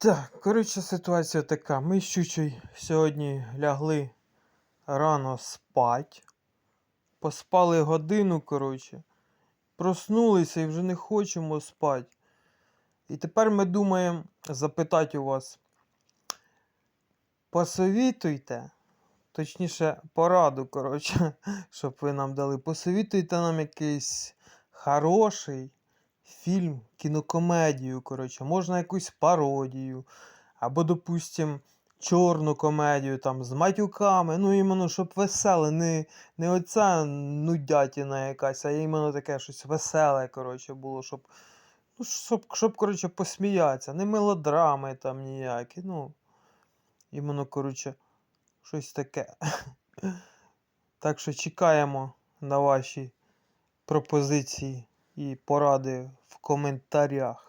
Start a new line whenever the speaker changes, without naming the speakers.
Так, коротше, ситуація така. Ми з Чучою сьогодні лягли рано спать. Поспали годину, коротше. Проснулися і вже не хочемо спати. І тепер ми думаємо запитати у вас. Посовітуйте, точніше, пораду, коротше, щоб ви нам дали. Посовітуйте нам якийсь хороший фільм, кінокомедію, коротше, можна якусь пародію, або, допустим, чорну комедію там з матюками, ну іменно, щоб веселе, не, не оця нудятіна якась, а іменно таке щось веселе, коротше, було, щоб, ну, щоб, щоб коротше, посміятися, не мелодрами там ніякі, ну, іменно, коротше, щось таке. Так що чекаємо на ваші пропозиції і поради в коментарях.